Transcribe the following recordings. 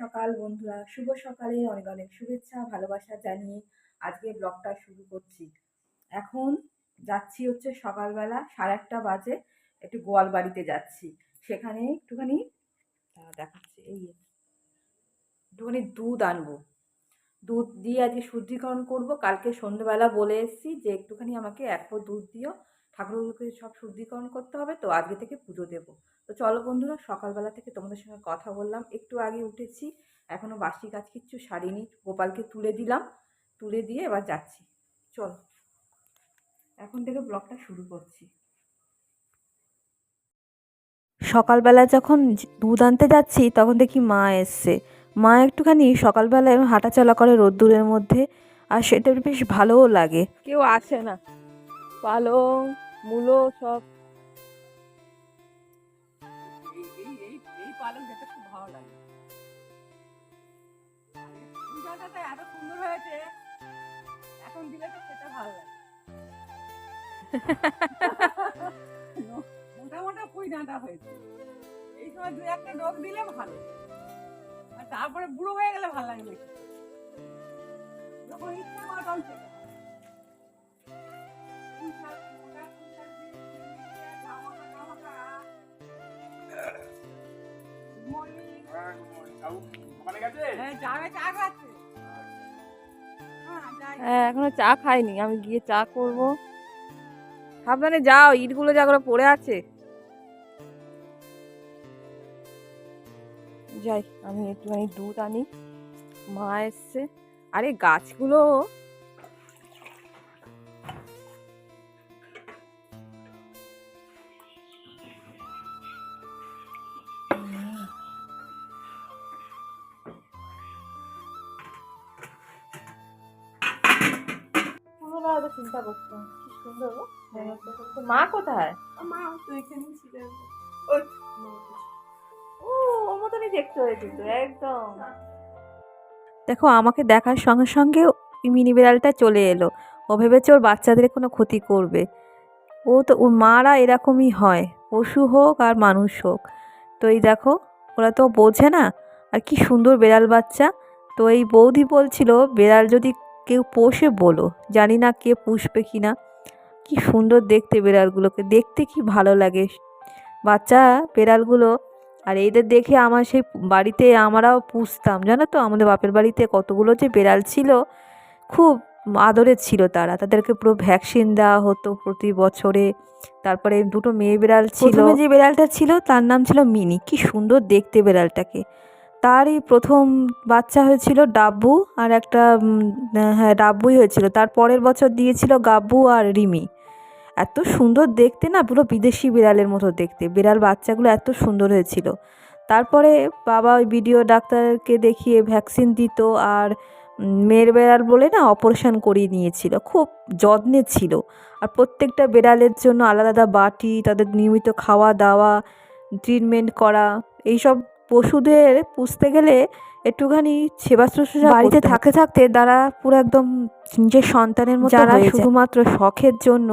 সকাল বন্ধুরা। শুভ সকালে অনেক অনেক শুভেচ্ছা, ভালোবাসা জানিয়ে আজকে ব্লগটা শুরু করছি। এখন যাচ্ছি হচ্ছে সকালবেলা সাড়ে একটা বাজে, একটু গোয়াল বাড়িতে যাচ্ছি। সেখানে একটুখানি দেখাচ্ছি, এই একটুখানি দুধ আনব। দুধ দিয়ে আজকে শুদ্ধিকরণ করব। কালকে সন্ধ্যেবেলা বলে এসেছি যে একটুখানি আমাকে এক দুধ দিও। ঠাকুরগুলোকে সব শুদ্ধিকরণ করতে হবে তো আজকে থেকে পুজো দেবো। তো চলো বন্ধুরা সকালবেলা থেকে তোমাদের সঙ্গে কথা বললাম। একটু আগে উঠেছি এখনও বাসি কাজ কিচ্ছু সারিনি গোপালকে তুলে দিলাম তুলে দিয়ে এবার যাচ্ছি। চলো এখন থেকে ব্লগটা শুরু করছি। সকালবেলা যখন দুধ আনতে যাচ্ছি তখন দেখি মা এসছে। মা একটুখানি সকালবেলা এরম হাঁটাচলা করে রোদ্দুরের মধ্যে আর সেটা বেশ ভালোও লাগে। কেউ আসে না। পালং মূলো সব। এই এই এই এই পালং যেটা খুব ভালো লাগে। পূজাটা এত সুন্দর হয়েছে এখন দিলে তো সেটা ভালো লাগে। মোটা মোটা পুঁই ডাঁটা হয়েছে। এই সময় দু একটা ডোক দিলে ভালো। আর তারপরে বুড়ো হয়ে গেলে ভালো লাগে যখন ইচ্ছা মতন খেতে হ্যাঁ। হ্যাঁ এখনও চা খাইনি, আমি গিয়ে চা করব। সাবধানে যাও, ইটগুলো যাগুলো পড়ে আছে। যাই, আমি একটুখানি দুধ আনি, মা এসছে। আরে, গাছগুলো তো মা কোথায়? মা তো এখানেই ছিলেন। ও ওর মতনই দেখতে হয়েছে তো একদম। দেখো আমাকে দেখার সঙ্গে সঙ্গে মিনি বিড়ালটা চলে এলো। ও ভেবেছে ওর বাচ্চাদের কোনো ক্ষতি করবে। ও তো ওর মারা এরকমই হয়। পশু হোক আর মানুষ হোক। তো এই দেখো ওরা তো বোঝে না আর কি সুন্দর বেড়াল বাচ্চা। তো এই বৌদি বলছিল বেড়াল যদি কেউ পোষে বলো জানি না কে পুষবে কি না কি সুন্দর দেখতে বেড়ালগুলোকে। দেখতে কি ভালো লাগে। বাচ্চা, বেড়ালগুলো, আর এদের দেখে আমার সেই বাড়িতে আমরাও পুষতাম। জানো তো, আমাদের বাপের বাড়িতে কতগুলো যে বেড়াল ছিল, খুব আদরের ছিল তারা। তাদেরকে পুরো ভ্যাকসিন দেওয়া হতো প্রতি বছরে। তারপরে দুটো মেয়ে বিড়াল ছিল। যে বিড়ালটা ছিল, তার নাম ছিল মিনি। কি সুন্দর দেখতে বিড়ালটাকে। তারই প্রথম বাচ্চা হয়েছিল ডাব্বু, আর একটা হ্যাঁ ডাব্বুই হয়েছিল। তার পরের বছর দিয়েছিল গাব্বু আর রিমি। এত সুন্দর দেখতে না পুরো বিদেশি বিড়ালের মতো দেখতে। বিড়াল বাচ্চাগুলো এত সুন্দর হয়েছিল। তারপরে বাবা ওই ভিডিও ডাক্তারকে দেখিয়ে ভ্যাকসিন দিত আর মেয়ের বেড়াল বলে না অপারেশন করিয়ে নিয়েছিল। খুব যত্নে ছিল। আর প্রত্যেকটা বেড়ালের জন্য আলাদা আলাদা বাটি তাদের নিয়মিত খাওয়া দাওয়া ট্রিটমেন্ট করা এইসব পশুদের পুষতে গেলে একটুখানি সেবা শুশ্রূষা বাড়িতে থাকতে থাকতে তারা পুরো একদম নিজের সন্তানের মতো যারা শুধুমাত্র শখের জন্য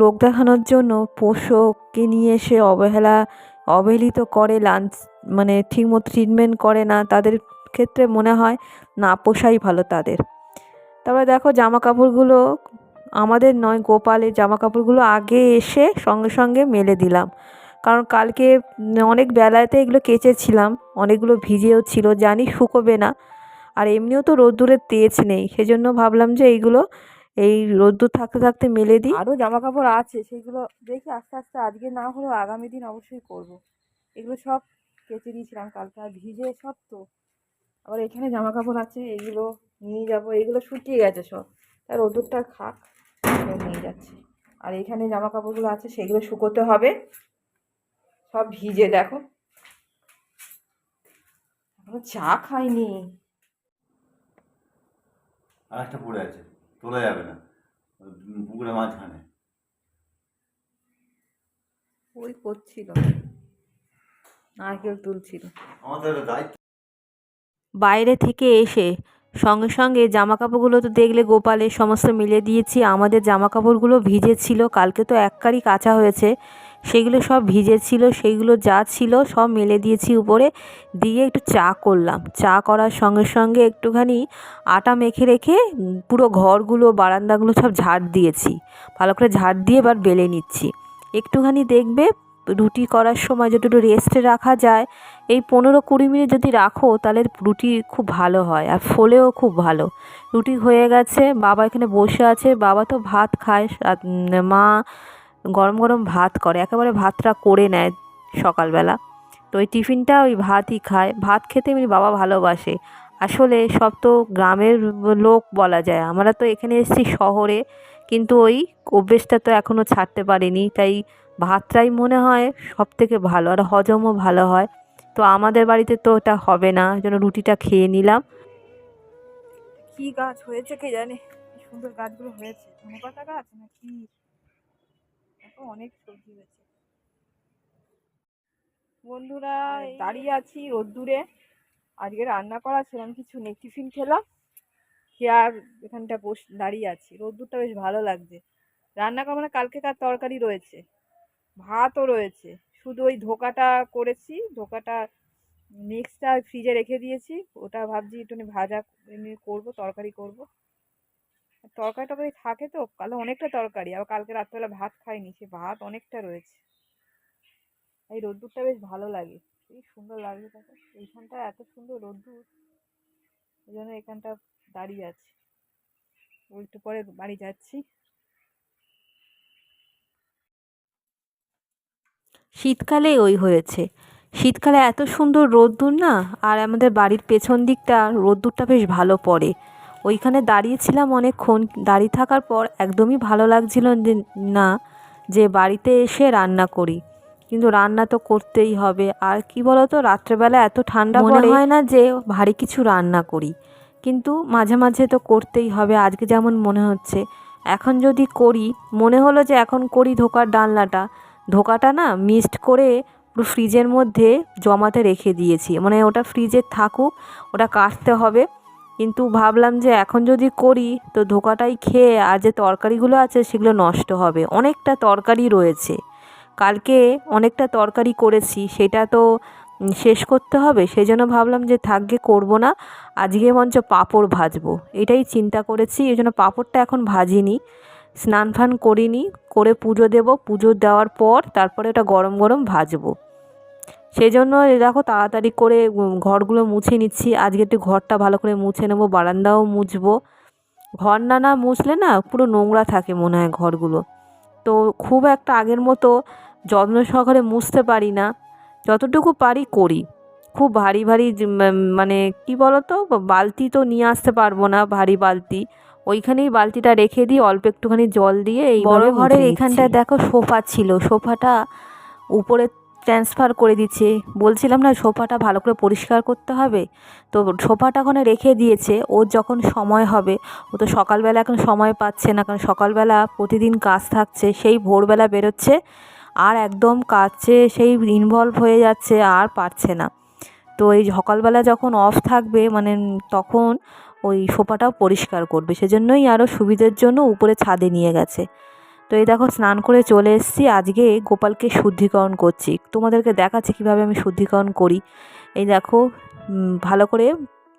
লোক দেখানোর জন্য পোষ্যকে নিয়ে এসে অবহেলা, অবহেলিত করে, লাঞ্চ মানে ঠিকমতো ট্রিটমেন্ট করে না, তাদের ক্ষেত্রে মনে হয় না পোষাই ভালো তাদের। তারপরে দেখো জামা কাপড়গুলো আমাদের নয়, গোপালের জামা কাপড়গুলো আগে এসে সঙ্গে সঙ্গে মেলে দিলাম। কারণ কালকে অনেক বেলাতে এগুলো কেচেছিলাম, অনেকগুলো ভিজেও ছিল, জানি শুকোবে না। আর এমনিও তো রোদ্দুরের তেজ নেই, সেজন্য ভাবলাম যে এইগুলো এই রোদ্দুর থাকতে থাকতে মেলে দিই। আরও জামা কাপড় আছে সেগুলো দেখি আস্তে আস্তে আজকে না হলেও আগামী দিন অবশ্যই করব। এগুলো সব কেচে দিয়েছিলাম কালকে আর ভিজে সব তো। আবার এখানে জামা কাপড় আছে এগুলো নিয়ে যাব এগুলো শুকিয়ে গেছে সব। তার রোদ্দুরটা খাক নিয়ে যাচ্ছি। আর এখানে জামা কাপড়গুলো আছে সেগুলো শুকোতে হবে। সব ভিজে দেখো। এখনও চা খাইনি। আর একটা পড়ে আছে। তোলা যাবে না। পুকুরের মাঝখানে। ওই করছিল। নারকেল তুলছিল। আমাদের দায়িত্ব। বাইরে থেকে এসে সঙ্গে সঙ্গে জামা কাপড়গুলো তো দেখলে গোপালের সমস্ত মিলে দিয়েছি। আমাদের জামা কাপড়গুলো ভিজে ছিল কালকে তো এককারই কাঁচা হয়েছে। সেগুলো সব ভিজেছিল সেইগুলো যা ছিল সব মেলে দিয়েছি উপরে, দিয়ে একটু চা করলাম। চা করার সঙ্গে সঙ্গে একটুখানি আটা মেখে রেখে পুরো ঘরগুলো, বারান্দাগুলো সব ঝাড় দিয়েছি। ভালো করে ঝাড় দিয়ে এবার বেলে নিচ্ছি। একটুখানি দেখবে, রুটি করার সময় একটু রেস্টে রাখা যায়, এই পনেরো কুড়ি মিনিট যদি রাখো তাহলে রুটি খুব ভালো হয় আর ফোলেও খুব ভালো। রুটি হয়ে গেছে, বাবা এখানে বসে আছে, বাবা তো ভাত খায় মা গরম গরম ভাত করে, একেবারে ভাতটা করে নেয় সকালবেলা। তো ওই টিফিনটা ওই ভাতই খায়। ভাত খেতে এমনি বাবা ভালোবাসে। আসলে সব তো গ্রামের লোক বলা যায়। আমরা তো এখানে এসেছি শহরে, কিন্তু ওই অভ্যেসটা তো এখনও ছাড়তে পারিনি। তাই ভাতটাই মনে হয় সব থেকে ভালো, আর হজমও ভালো হয়। তো আমাদের বাড়িতে তো ওটা হবে না জন্য রুটিটা খেয়ে নিলাম। কি গাছ হয়েছে কে জানে? সুন্দর গাছগুলো হয়েছে। ধনে পাতা গাছ না কি অনেক সবজি হয়েছে। বন্ধুরা দাঁড়িয়ে আছি রোদ্দুরে। আজকে রান্না করা সেরকম কিছু নেই টিফিন খেলাম। খেয়ে আর এখানটা বস দাঁড়িয়ে আছি। রোদ্দুরটা বেশ ভালো লাগছে। রান্না করা মানে কালকেকার তরকারি রয়েছে? ভাতও রয়েছে। শুধু ওই ধোকাটা করেছি ধোকাটা মিক্সটা ফ্রিজে রেখে দিয়েছি। ওটা ভাবছি একটুখানি ভাজা করব তরকারি করব। তরকারি টরকারি থাকে তো, কালো অনেকটা তরকারি, আবার কালকে রাত্রেবেলা ভাত খাইনি, সে ভাত অনেকটা রয়েছে। এই রোদ্দুরটা বেশ ভালো লাগে এই সুন্দর লাগছে দেখো, এইখানটা এত সুন্দর রোদ্দুর ওই জন্য এখানটা দাঁড়িয়ে আছি। একটু পরে বাড়ি যাচ্ছি। শীতকালে ওই হয়েছে, শীতকালে এত সুন্দর রোদ্দুর না, আর আমাদের বাড়ির পেছন দিকটা রোদ্দুরটা বেশ ভালো পড়ে। ওইখানে দাঁড়িয়েছিলাম অনেকক্ষণ। দাঁড়িয়ে থাকার পর একদমই ভালো লাগছিল যে না যে বাড়িতে এসে রান্না করি। কিন্তু রান্না তো করতেই হবে। আর কি বলতো রাত্রেবেলা এত ঠান্ডা মনে হয় না যে ভারী কিছু রান্না করি। কিন্তু মাঝে মাঝে তো করতেই হবে। আজকে যেমন মনে হচ্ছে। এখন যদি করি মনে হলো যে এখন করি ধোকার ডালনাটা। ধোকাটা না মিক্সড করে পুরো ফ্রিজের মধ্যে জমাতে রেখে দিয়েছি। মানে ওটা ফ্রিজে থাকুক ওটা কাটতে হবে। কিন্তু ভাবলাম যে এখন যদি করি, তো ধোকাটাই খেয়ে আর যে তরকারিগুলো আছে সেগুলো নষ্ট হবে। অনেকটা তরকারি রয়েছে। কালকে অনেকটা তরকারি করেছি, সেটা তো শেষ করতে হবে। সেই জন্য ভাবলাম যে থাকবে করব না, আজকে মঞ্চ পাঁপড় ভাজবো। এটাই চিন্তা করেছি এই জন্য পাঁপড়টা এখন ভাজিনি। স্নান ফান করিনি, করে পুজো দেব। পুজো দেওয়ার পর তারপরে ওটা গরম গরম ভাজবো। সেই জন্য দেখো তাড়াতাড়ি করে ঘরগুলো মুছে নিচ্ছি। আজকে একটু ঘরটা ভালো করে মুছে নেব বারান্দাও মুছবো। ঘর না না মুছলে না পুরো নোংরা থাকে মনে হয় ঘরগুলো। তো খুব একটা আগের মতো যত্ন সহকারে মুছতে পারি না। যতটুকু পারি করি। খুব ভারী ভারী মানে কি বলতো বালতি তো নিয়ে আসতে পারব না ভারী বালতি। ওইখানেই বালতিটা রেখে দিই অল্প একটুখানি জল দিয়ে এই বড় ঘরের এখানটায় দেখো সোফা ছিল। সোফাটা উপরে ট্রান্সফার করে দিচ্ছে। বলছিলাম না সোফাটা ভালো করে পরিষ্কার করতে হবে? তো সোফাটা ওখানে রেখে দিয়েছে, ওর যখন সময় হবে, ও তো সকালবেলা এখন সময় পাচ্ছে না, কারণ সকালবেলা প্রতিদিন কাজ থাকছে, সেই ভোরবেলা বেরোচ্ছে আর একদম কাজে সেই ইনভলভ হয়ে যাচ্ছে আর পারছে না। তো এই সকালবেলা যখন অফ থাকবে মানে তখন ওই সোফাটাও পরিষ্কার করবে। সেজন্যই আরও সুবিধের জন্য উপরে ছাদে নিয়ে গেছে। তো এই দেখো, স্নান করে চলে এসেছি। আজকে গোপালকে শুদ্ধিকরণ করছি। তোমাদেরকে দেখাচ্ছি কীভাবে আমি শুদ্ধিকরণ করি। এই দেখো ভালো করে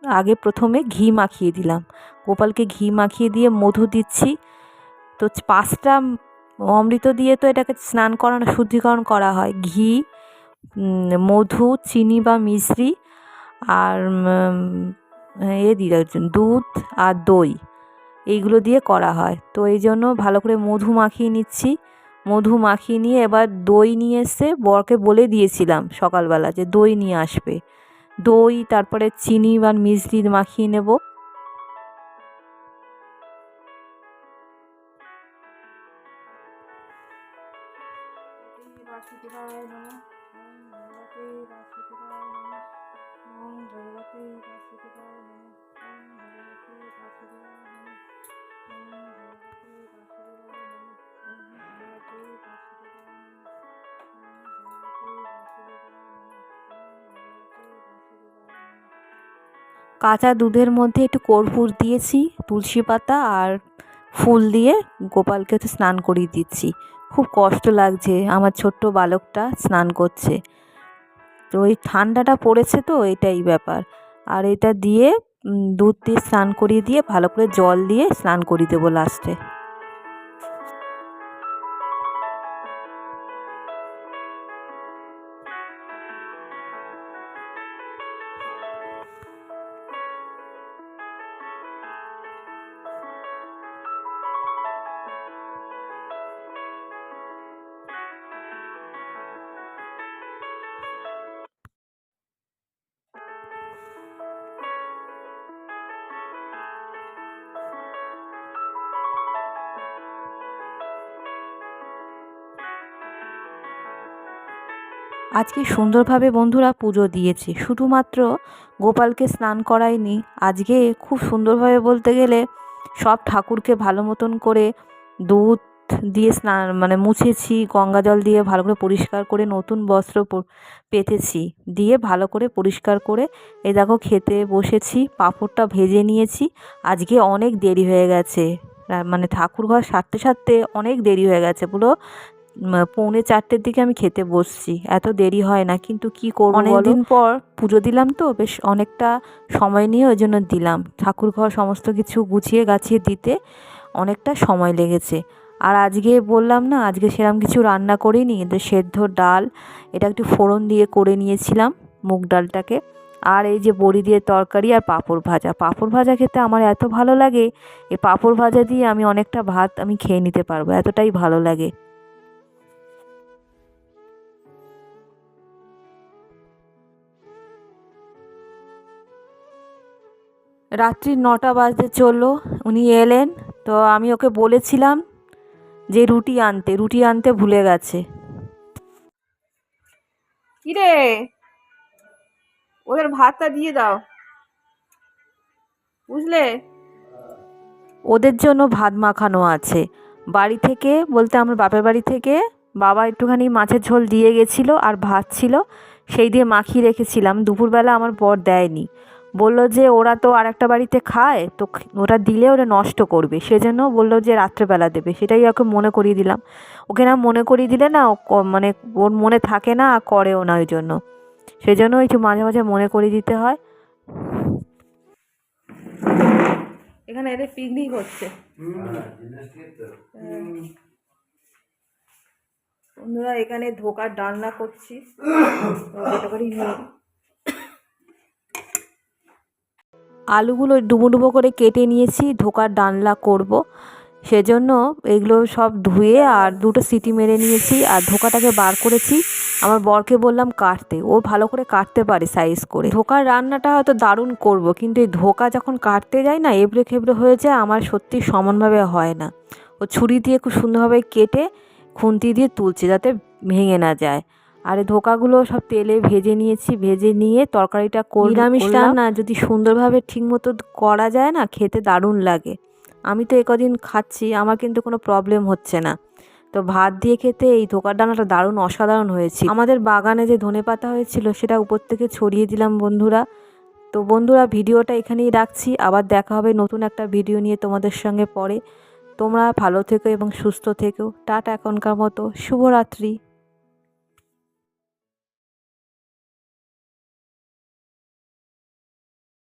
আগে প্রথমে ঘি মাখিয়ে দিলাম। গোপালকে ঘি মাখিয়ে দিয়ে মধু দিচ্ছি। তো পাঁচটা অমৃত দিয়ে তো এটাকে স্নান করানো, শুদ্ধিকরণ করা হয়। ঘি মধু, চিনি বা মিশ্রি আর এ দিয়ে দুধ আর দই। এইগুলো দিয়ে করা হয়। তো এই জন্য ভালো করে মধু মাখিয়ে নিচ্ছি। মধু মাখিয়ে নিয়ে এবার দই নিয়ে এসে বরকে বলে দিয়েছিলাম সকালবেলা যে দই নিয়ে আসবে। দই, তারপরে চিনি বা মিষ্টি মাখিয়ে নেব। কাঁচা দুধের মধ্যে একটু কর্পূর দিয়েছি, তুলসী পাতা আর ফুল দিয়ে গোপালকে হচ্ছে স্নান করিয়ে দিচ্ছি। খুব কষ্ট লাগছে, আমার ছোট্ট বালকটা স্নান করছে। তো ওই ঠান্ডাটা পড়েছে তো, এটাই ব্যাপার। আর এটা দিয়ে দুধ দিয়ে স্নান করিয়ে দিয়ে, ভালো করে জল দিয়ে স্নান করিয়ে দেবো লাস্টে আজকে সুন্দরভাবে বন্ধুরা পুজো দিয়েছি। শুধুমাত্র গোপালকে স্নান করাইনি, আজকে খুব সুন্দরভাবে বলতে গেলে সব ঠাকুরকে ভালো মতন করে দুধ দিয়ে স্নান মানে মুছেছি, গঙ্গা জল দিয়ে ভালো করে পরিষ্কার করে নতুন বস্ত্র পেতেছি। দিয়ে ভালো করে পরিষ্কার করে এই দেখো খেতে বসেছি, পাঁপড়টা ভেজে নিয়েছি। আজকে অনেক দেরি হয়ে গেছে। মানে ঠাকুর ঘর সারতে সারতে অনেক দেরি হয়ে গেছে পুরো পৌনে চারটের দিকে আমি খেতে বসছি। এত দেরি হয় না, কিন্তু কি করব অনেকদিন পর পুজো দিলাম তো, বেশ অনেকটা সময় নিয়ে ওই জন্য দিলাম। ঠাকুর ঘর সমস্ত কিছু গুছিয়ে গাছিয়ে দিতে অনেকটা সময় লেগেছে। আর আজকে বললাম না, আজকে সেরকম কিছু রান্না করিনি, কিন্তু সেদ্ধ ডাল, এটা একটু ফোড়ন দিয়ে করে নিয়েছিলাম মুগ ডালটাকে। আর এই যে বড়ি দিয়ে তরকারি আর পাঁপড় ভাজা। পাঁপড় ভাজা খেতে আমার এত ভালো লাগে, এই পাঁপড় ভাজা দিয়ে আমি অনেকটা ভাত আমি খেয়ে নিতে পারব, এতটাই ভালো লাগে। রাত্রি নটা বাজতে চলল উনি এলেন। তো আমি ওকে বলেছিলাম যে রুটি আনতে রুটি আনতে ভুলে গেছে। কিরে? ওদের ভাতটা দিয়ে দাও। বুঝলে? ওদের জন্য ভাত মাখানো আছে। বাড়ি থেকে বলতে আমার বাপের বাড়ি থেকে বাবা একটুখানি মাছের ঝোল দিয়ে গেছিল আর ভাত ছিল সেই দিয়ে মাখিয়ে রেখেছিলাম। দুপুরবেলা আমার বর দেয়নি। বলল যে ওরা তো আর একটা বাড়িতে খায়, তো ওরা দিলে ওরা নষ্ট করবে। সেজন্য বলল যে রাত্রেবেলা দেবে। সেটাই ওকে মনে করিয়ে দিলাম। ওকে না মনে করিয়ে দিলে না মানে ওর মনে থাকে না আর করেও না ওই জন্য। সেই জন্য একটু মাঝে মাঝে মনে করিয়ে দিতে হয়। এখানে এদের পিকনিক হচ্ছে। বন্ধুরা, এখানে ধোকার ডালনা করছি তো এটা করেই নিয়ে আলুগুলো ডুবো ডুবো করে কেটে নিয়েছি, ধোকার ডানলা করব। সেজন্য এগুলো সব ধুয়ে আর দুটো সিটি মেরে নিয়েছি আর ধোকাটাকে বার করেছি। আমার বরকে বললাম কাটতে, ও ভালো করে কাটতে পারে সাইজ করে। ধোকার রান্নাটা হয়তো দারুণ করব, কিন্তু এই ধোকা যখন কাটতে যায় না, এবড়ে খেবড়ে হয়ে যায়, আমার সত্যি সমানভাবে হয় না। ও ছুরি দিয়ে খুব সুন্দরভাবে কেটে খুন্তি দিয়ে তুলছে যাতে ভেঙে না যায়। আর এই ধোকাগুলো সব তেলে ভেজে নিয়েছি ভেজে নিয়ে তরকারিটা কর নিরামিষ রান্না যদি সুন্দরভাবে ঠিকমতো করা যায় না খেতে দারুণ লাগে। আমি তো একদিন খাচ্ছি আমার কিন্তু কোনো প্রবলেম হচ্ছে না। তো ভাত দিয়ে খেতে এই ধোকার ডানাটা দারুণ অসাধারণ হয়েছে আমাদের বাগানে যে ধনে পাতা হয়েছিল সেটা উপর থেকে ছড়িয়ে দিলাম বন্ধুরা। তো বন্ধুরা ভিডিওটা এখানেই রাখছি। আবার দেখা হবে নতুন একটা ভিডিও নিয়ে তোমাদের সঙ্গে পরে। তোমরা ভালো থেকো এবং সুস্থ থেকো। টাটা এখনকার মতো। শুভরাত্রি।